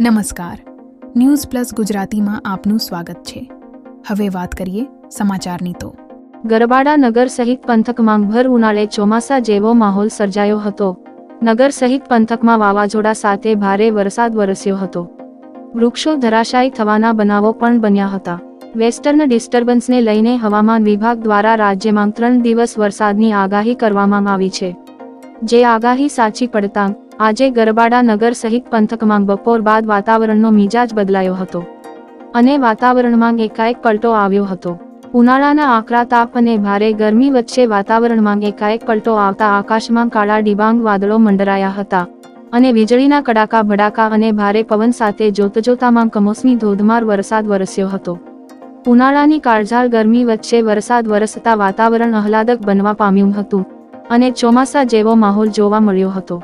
નમસ્કાર. News plus ગુજરાતીમાં આપનું સ્વાગત છે. હવે વાત કરીએ સમાચારની તો. ગરબાડા નગર સહિત પંથકમાં ભર ઉનાળે ચોમાસા જેવો માહોલ સર્જાયો હતો. નગર સહિત પંથકમાં વાવાઝોડા સાથે ભારે વરસાદ વરસ્યો હતો. વૃક્ષો ધરાશાયી થવાના બનાવો પણ બન્યા હતા. વેસ્ટર્ન ડિસ્ટર્બન્સને લઈને હવામાન વિભાગ દ્વારા રાજ્યમાં ત્રણ દિવસ વરસાદની આગાહી કરવામાં આવી છે. જે આગાહી સાચી પડતા આજે ગરબાડા નગર સહિત પંથકમાં બપોર બાદ વાતાવરણનો મિજાજ બદલાયો હતો. અને વાતાવરણમાં એકાએક પલટો આવ્યો હતો. ઉનાળાના આકરા તાપ અને ભારે ગરમી વચ્ચે વાતાવરણમાં એકાએક પલટો આવતા આકાશમાં કાળા ડિબાંગ વાદળો મંડરાયા હતા. અને વીજળીના કડાકા, ભડાકા અને ભારે પવન સાથે જોતજોતામાં કમોસમી ધોધમાર વરસાદ વરસ્યો હતો. ઉનાળાની કાળઝાળ ગરમી વચ્ચે વરસાદ વરસતા વાતાવરણ આહલાદક બનવા પામ્યું હતું. અને ચોમાસા જેવો માહોલ જોવા મળ્યો હતો.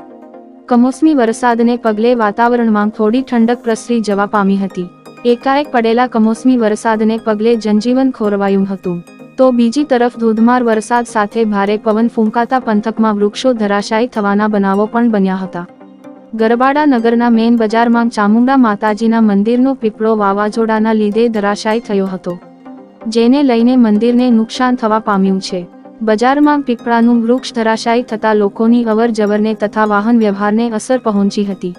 કમોસમી વરસાદને પગલે વાતાવરણમાં થોડી ઠંડક પ્રસરી જવા પામી હતી. એકાએક પડેલા કમોસમી વરસાદને પગલે જનજીવન ખોરવાયું હતું. તો બીજી તરફ ધોધમાર વરસાદ સાથે ભારે પવન ફૂંકાતા પંથકમાં વૃક્ષો ધરાશાયી થવાના બનાવો પણ બન્યા હતા. ગરબાડા નગરના મેન બજારમાં ચામુંડા માતાજીના મંદિરનો પીપળો વાવાઝોડાના લીધે ધરાશાયી થયો હતો. જેને લઈને મંદિરને નુકસાન થવા પામ્યું છે. બજારમાં પીપળાનું વૃક્ષ ધરાશાયી થતા લોકોની અવર જવરને તથા વાહન વ્યવહારને અસર પહોંચી હતી.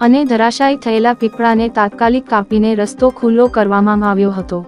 અને ધરાશાયી થયેલા પીપળાને તાત્કાલિક કાપીને રસ્તો ખુલ્લો કરવામાં આવ્યો હતો.